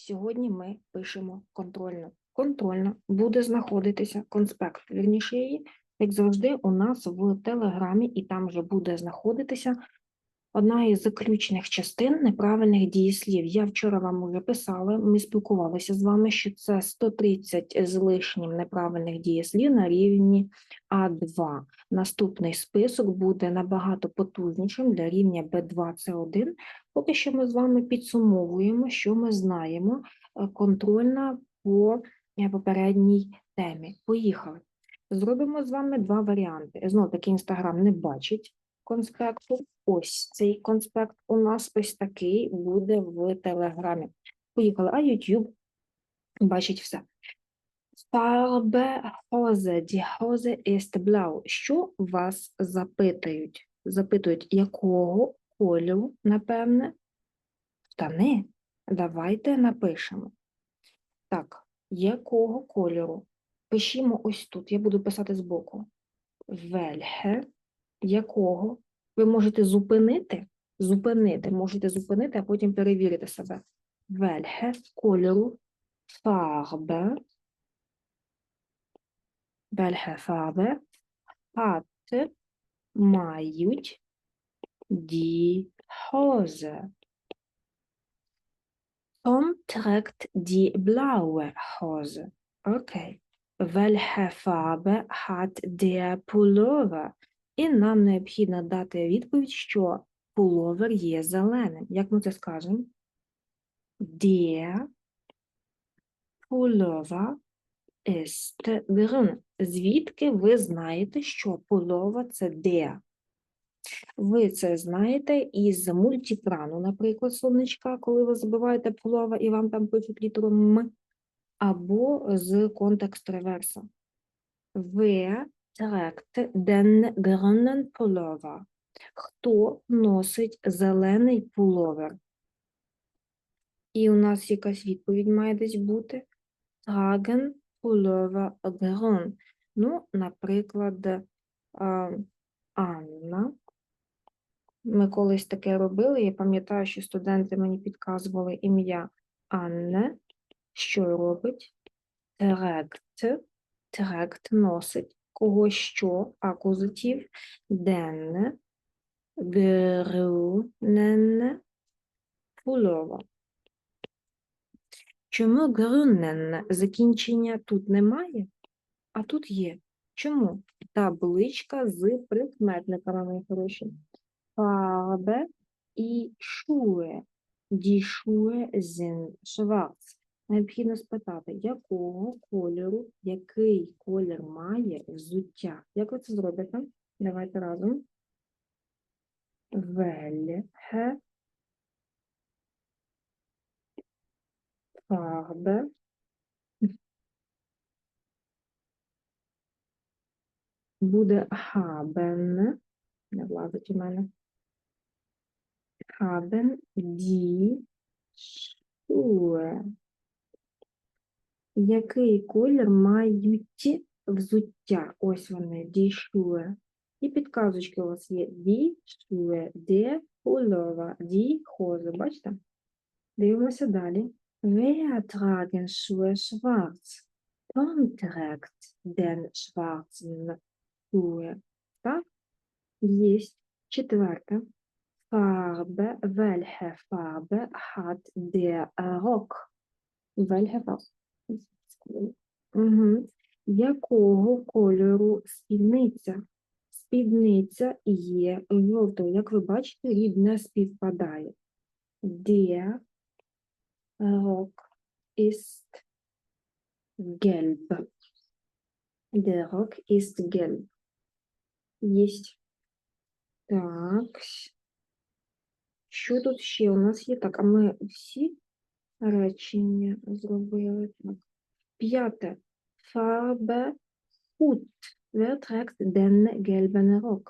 Сьогодні ми пишемо контрольно. Контрольно буде знаходитися конспект, вірніше її, як завжди, у нас в Телеграмі, і там вже буде знаходитися одна із заключних частин неправильних дієслів. Я вчора вам уже писала, ми спілкувалися з вами, що це 130 з лишнім неправильних дієслів на рівні А2. Наступний список буде набагато потужнішим для рівня Б2 це 1 Поки що ми з вами підсумовуємо, що ми знаємо е, контрольна по е, попередній темі. Поїхали. Зробимо з вами два варіанти. Знову таки, Інстаграм не бачить конспекту. Ось цей конспект у нас ось такий буде в Телеграмі. Поїхали, а YouTube бачить все. Farbe Hose, die Hose ist blau. Що вас запитують? Запитують, якого кольору, напевне, штани. Давайте напишемо. Так, якого кольору? Пишімо ось тут. Я буду писати збоку. Вельге. Якого? Ви можете зупинити, зупинити, можете зупинити, а потім перевірити себе. Вельге кольору, фарбе, вельге фарбе, hat мають die Hose. Tom trägt die blaue Hose. Okay. Welche Farbe hat der Pullover? І нам необхідно дати відповідь, що пуловер є зеленим. Як ми це скажемо? Der Pullover ist grün. Звідки ви знаєте, що пулова – це der? Ви це знаєте із мультікрану, наприклад, сонечка, коли ви забиваєте пулова і вам там пишуть літеру М, або з контекст реверса. Wer trägt den grünen Pullover? Хто носить зелений пуловер? І у нас якась відповідь має десь бути. Tragen Pullover grün. Ну, наприклад, Анна. Ми колись таке робили. Я пам'ятаю, що студенти мені підказували ім'я Анне. Що робить? Терект. Терект носить. Кого що? Акузатив. Денне. Грюненне. Пульова. Чому грюненне? Закінчення тут немає, а тут є. Чому? Табличка з прикметниками, мої хороші. Farbe і Schuhe. Die Schuhe sind. Необхідно спитати, якого кольору, який колір має взуття. Як ви це зробите? Давайте разом. Welche Farbe буде haben, не влазить у мене. Haben die Schuhe. Який колір мають взуття? Ось вони, Schuhe. І підказочки у вас є der Pullover, die Hose. Бачите? Дивимося далі. Wer tragen Schuhe schwarz? Tom trägt den. Так? Есть. Четверте. Farbe. Welche Farbe hat der Rock? Welche Farbe? Угу. Якого кольору спідниця? Спідниця є жовтою. Як ви бачите, рід не співпадає. Der Rock ist gelb. Der Rock ist gelb. Єсть. Так. Що тут ще у нас є? Так, а ми всі речення зробили. Так. П'яте. Farbe Hut. Wer trägt den gelben Rock?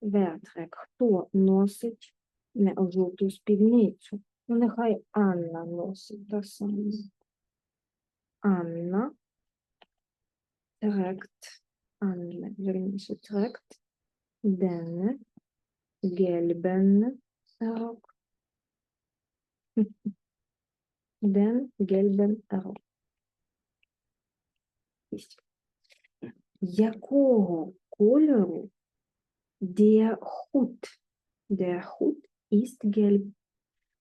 Wer trägt? Хто носить не жовту спідницю? Ну, нехай Анна носить те саме. Анна trägt Anne, вірніше, trägt den gelben Rock. den gelben Rock. Якого кольору der Hut? Der Hut ist gelb.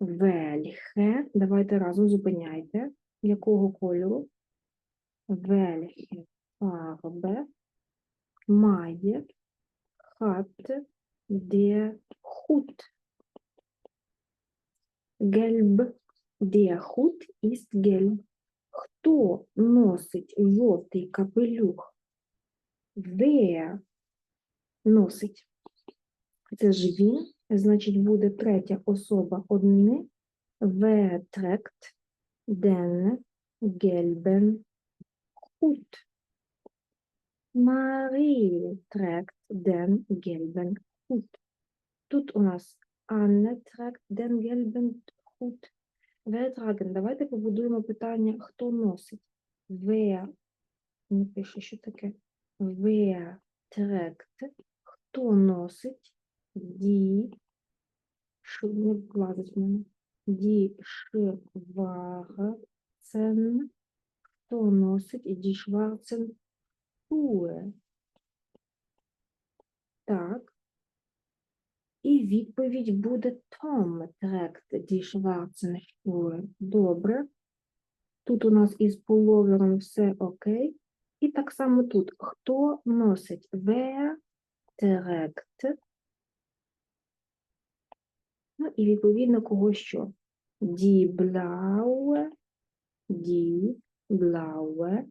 Welche, давайте разом зупиняйте. Якого кольору? Welche Farbe має hat der Hut? Gelb. Der Hut ist gelb. Хто носить жовтий капелюх? Wer носить? Це ж він, значить, буде третя особа. Wer trägt den gelben Hut? Marie trägt den gelben Hut. Тут у нас Anne trägt den gelben Hut. Wer. Давайте побудуємо питання, хто носить. Wer, не пише, що таке. Wer trägt, хто носить, die, що не влазить в мене. Die Schwarzen, хто носить, die Schwarzen Schuhe. Так. І відповідь буде Tom trägt die schwarzen. Добре. Тут у нас із пуловером все окей. І так само тут. Хто носить? Wer trägt? Ну і відповідно кого що? Die blaue, die blaue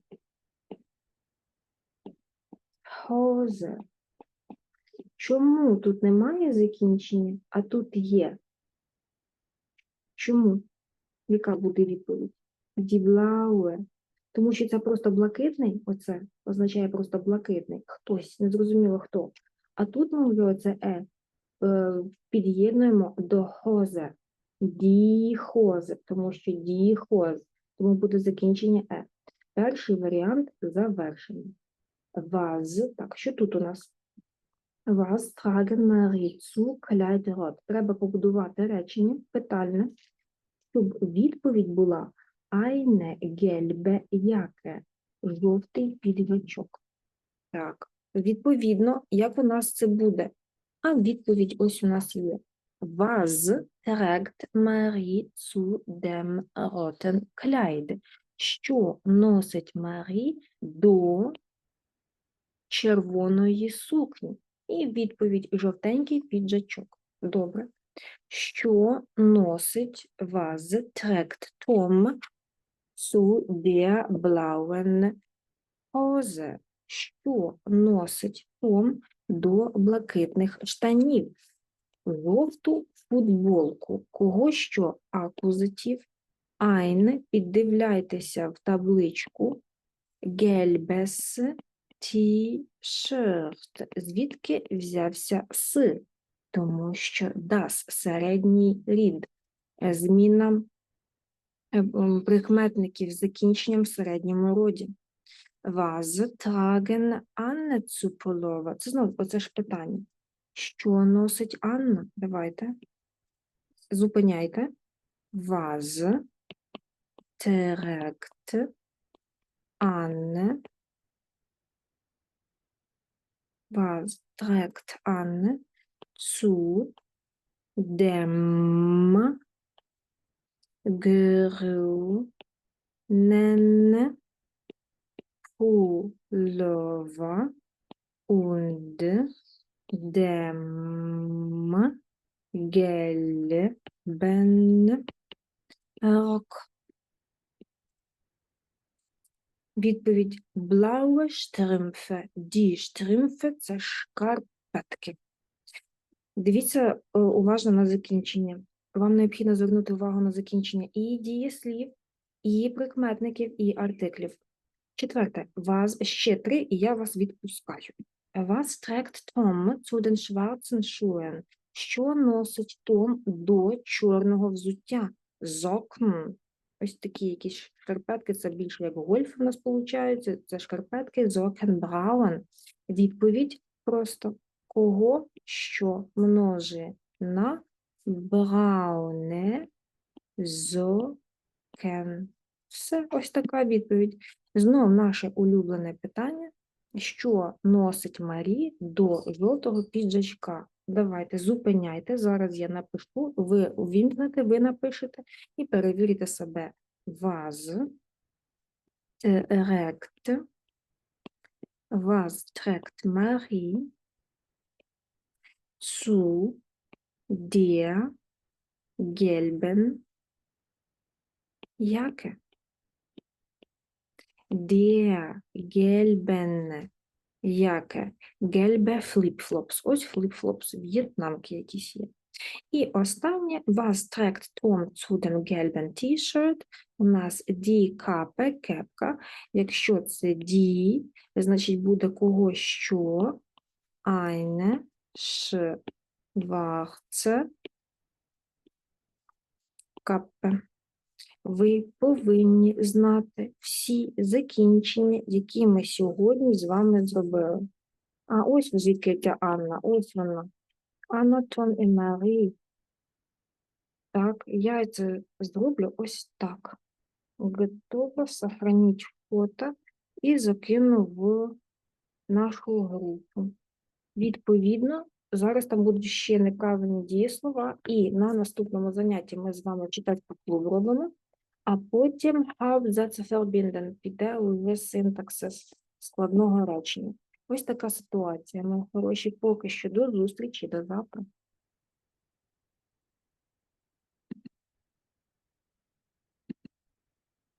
Hose. Чому тут немає закінчення, а тут є? Чому? Яка буде відповідь? Blaue. Тому що це просто блакитний, оце означає просто блакитний, хтось, незрозуміло хто. А тут ми оце е, е під'єднуємо до хозе, діхозе, тому що діхоз, тому буде закінчення е. Перший варіант завершений. Ваз, так, що тут у нас? Was tragen Marie zu Kleiderot? Треба побудувати речення питальне, щоб відповідь була eine gelbe Jacke, жовтий підвичок. Так, відповідно, як у нас це буде? А відповідь ось у нас є. Was trägt Marie zu dem roten Kleid? Що носить Марі до червоної сукні? І відповідь жовтенький піджачок. Добре. Що носить вас trägt Tom zu der blauen Hose? Що носить Том до блакитних штанів? Жовту футболку. Кого що? Акузатив. Ein, піддивляйтеся в табличку. Gelbes T-shirt. Звідки взявся с? Тому що das – середній рід. Е, Зміна е, прикметників з закінченням в середньому роді. Was tragen Anne zu Pullover? Це знову оце ж питання. Що носить Анна? Давайте. Зупиняйте. Was trägt Anne Was trägt Anne zu dem grünen Pullover und dem gelben Rock? Відповідь Blaue Strümpfe. Die Strümpfe – це шкарпетки. Дивіться е, уважно на закінчення. Вам необхідно звернути увагу на закінчення і дієслів, і прикметників, і артиклів. Четверте. Вас ще три, і я вас відпускаю. Was trägt Tom zu den schwarzen? Що носить Том до чорного взуття? Socken. Ось такі якісь шкарпетки, це більше як гольф у нас виходить. Це шкарпетки Sockenbrauen. Відповідь просто кого що множить на брауне can. Все, ось така відповідь. Знов наше улюблене питання. Що носить Марі до жовтого піджачка? Давайте, зупиняйте. Зараз я напишу, ви увімкнете, ви напишете і перевірите себе. Ваз trägt, was trägt Marie zu der gelben Jacke? Der gelben Jacke. Gelbe flip-flops. Ось flip-flops, в'єтнамки якісь є. І останнє, was trägt Tom zu dem gelben? У нас die Kappe, кепка. Якщо це die, значить буде кого що? Eine schwarze Kappe. Ви повинні знати всі закінчення, які ми сьогодні з вами зробили. А ось звідки ця Анна, ось вона. Анатон і Марі. Так, я це зроблю ось так. Готово сохранить фото і закину в нашу групу. Відповідно, зараз там будуть ще неправильні дієслова, і на наступному занятті ми з вами читати поплув робимо, а потім Hauptsatz verbinden піде уже синтаксис складного речення. Ось така ситуація, мої хороші. Поки що до зустрічі, до завтра.